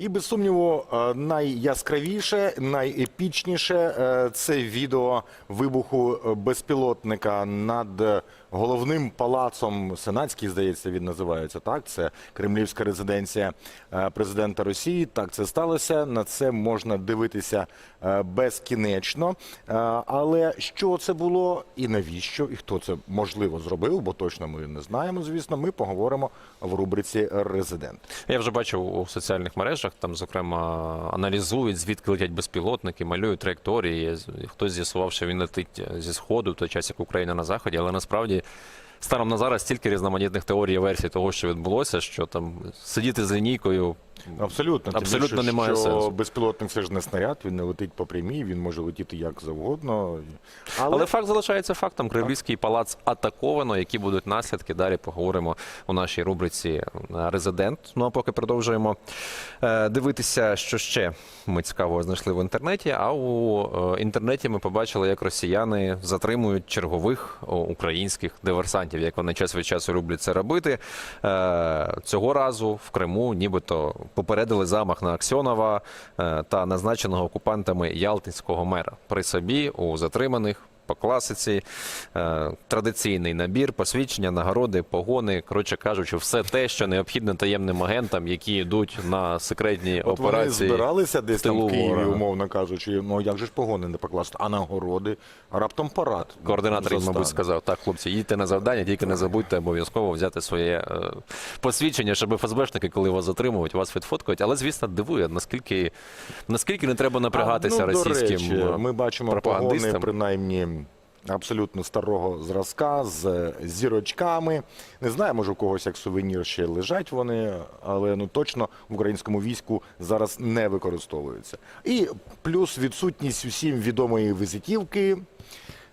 І без сумніву, е, найяскравіше, найепічніше е, це відео вибуху е, безпілотника над головним палацом Сенатський, здається, він називається так. Це кремлівська резиденція президента Росії. Так це сталося. На це можна дивитися безкінечно. Але що це було і навіщо, і хто це можливо зробив, бо точно ми не знаємо. Звісно, ми поговоримо в рубриці Резидент. Я вже бачив у соціальних мережах, там, зокрема, аналізують, звідки летять безпілотники, малюють траєкторії. Хтось з'ясував, що він летить зі сходу, в той час як Україна на заході, але насправді. Станом на зараз стільки різноманітних теорій і версій того, що відбулося, що там сидіти з лінійкою Абсолютно, Тим Абсолютно більше, немає що сенсу. безпілотник це ж не снаряд, він не летить по прямій, він може летіти як завгодно. Але, Але факт залишається фактом. Кремлівський палац атаковано. Які будуть наслідки? Далі поговоримо у нашій рубриці Резидент. Ну а поки продовжуємо е, дивитися, що ще ми цікавого знайшли в інтернеті. А у е, інтернеті ми побачили, як росіяни затримують чергових українських диверсантів, як вони час від часу люблять це робити. Е, Цього разу в Криму, нібито попередили замах на Аксьонова е, та назначеного окупантами Ялтинського мера при собі у затриманих. По класиці е, традиційний набір, посвідчення, нагороди, погони. Коротше кажучи, все те, що необхідне таємним агентам, які йдуть на секретні от вони збиралися десь там в Києві, умовно кажучи, ну як же ж погони не покласти, а нагороди, а раптом парад. Координатор, їм, мабуть, сказав: так, хлопці, їдьте на завдання, тільки не забудьте обов'язково взяти своє е, посвідчення, щоб ФСБшники, коли вас затримують, вас відфоткають. Але, звісно, дивує, наскільки, наскільки не треба напрягатися А, ну, російським До речі, е, ми бачимо погони, принаймні. Абсолютно старого зразка з зірочками. Не знаю, може у когось як сувенір ще лежать вони, але ну точно в українському війську зараз не використовуються. І плюс відсутність усім відомої візитівки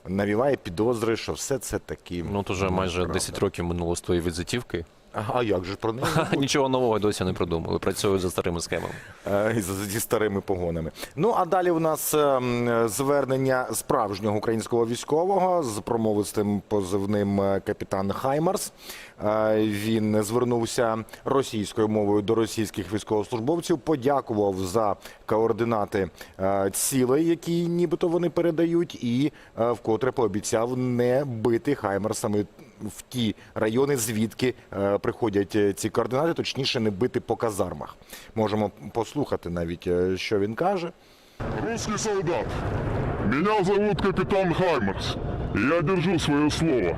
навіває підозри, що все це таки. Ну, то вже майже правда. 10 років минуло з тої візитівки. А як же про неї? Нічого нового досі не придумали. Працюють за старими схемами. Е, зі старими погонами. Ну а далі у нас ем, звернення справжнього українського військового з промовистим позивним е, капітан Хаймарс. Е, Він звернувся російською мовою до російських військовослужбовців, подякував за координати цілей, які нібито вони передають, і вкотре пообіцяв не бити Хаймарсами в ті райони, звідки е, приходять е, ці координати, точніше, не бити по казармах. Можемо послухати навіть, е, що він каже. Русский солдат, меня зовут капитан Хаймерс, я держу свое слово.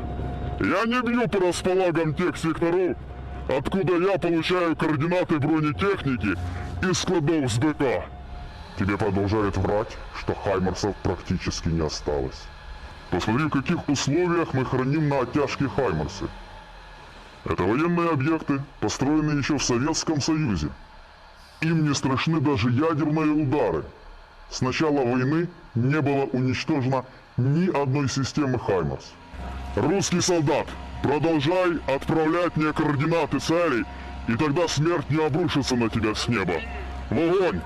Я не бью по располагам тех секторов, откуда я получаю координаты бронетехники из складов с БК. Тебе продолжают врать, что Хаймерсов практически не осталось. Посмотри, в каких условиях мы храним на оттяжке Хаймерсы. Это военные объекты, построенные еще в Советском Союзе. Им не страшны даже ядерные удары. С начала войны не было уничтожено ни одной системы «Хаймарс». Русский солдат, продолжай отправлять мне координаты целей, и тогда смерть не обрушится на тебя с неба. В огонь!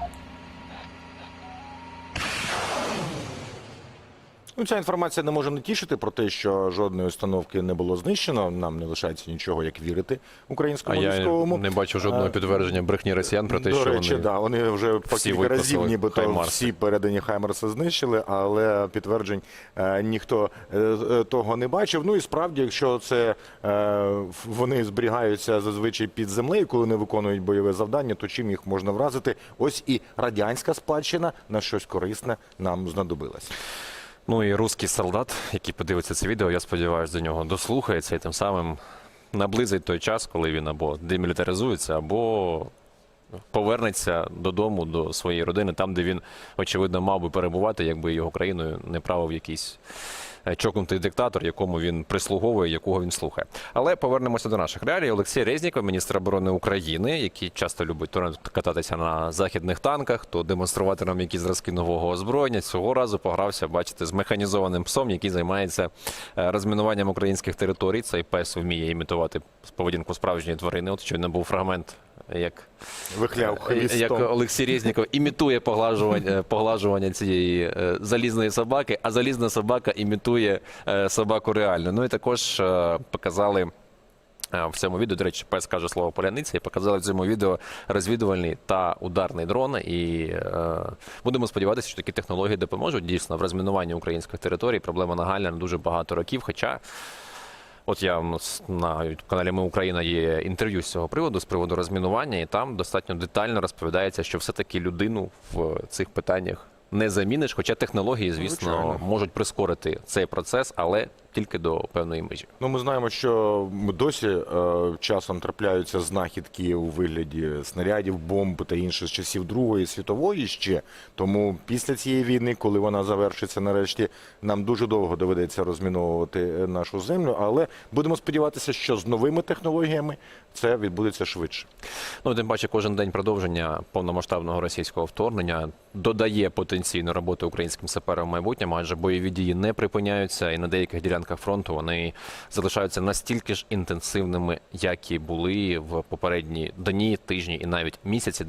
Ну, ця інформація не може не тішити про те, що жодної установки не було знищено. Нам не лишається нічого, як вірити А українському я військовому. не бачу жодного підтвердження брехні росіян про те, До що речі, вони да, вони вже по кілька разів, нібито «Хаймарси». всі передані Хаймерси знищили, але підтверджень е, ніхто е, е, того не бачив. Ну і справді, якщо це е, вони зберігаються зазвичай під землею, коли не виконують бойове завдання, то чим їх можна вразити? Ось і радянська спадщина на щось корисне нам знадобилась. Ну і русський солдат, який подивиться це відео, я сподіваюся, до нього дослухається і тим самим наблизить той час, коли він або демілітаризується, або повернеться додому до своєї родини, там, де він, очевидно, мав би перебувати, якби його країною не правив якийсь чокнутий диктатор, якому він прислуговує, якого він слухає. Але повернемося до наших реалій. Олексій Резніков, міністр оборони України, який часто любить то кататися на західних танках, то демонструвати нам якісь зразки нового озброєння. Цього разу погрався, бачите, з механізованим псом, який займається е, розмінуванням українських територій. Цей пес вміє імітувати поведінку справжньої тварини. От щойно був фрагмент, як Вихляв Е, як. Олексій Резніков імітує поглажування, поглажування цієї е, залізної собаки, а залізна собака імітує е, собаку реально. Ну і також е, показали Е, В цьому відео, до речі, пес каже слово поляниця і показали в цьому відео розвідувальний та ударний дрон. І е, будемо сподіватися, що такі технології допоможуть дійсно в розмінуванні українських територій. Проблема нагальна на дуже багато років. Хоча От я на каналі Ми Україна є інтерв'ю з цього приводу, з приводу розмінування, і там достатньо детально розповідається, що все-таки людину в цих питаннях не заміниш. Хоча технології, звісно, Звичайно. можуть прискорити цей процес, але тільки до певної межі. Ну, ми знаємо, що досі е, часом трапляються знахідки у вигляді снарядів, бомб та інших з часів Другої світової ще. Тому після цієї війни, коли вона завершиться нарешті, нам дуже довго доведеться розміновувати е, нашу землю. Але будемо сподіватися, що з новими технологіями це відбудеться швидше. Ну, тим паче, кожен день продовження повномасштабного російського вторгнення додає потенційну роботу українським саперам в майбутньому, адже бойові дії не припиняються, і на деяких ділянках фронту вони залишаються настільки ж інтенсивними, як і були в попередні дні, тижні і навіть місяці.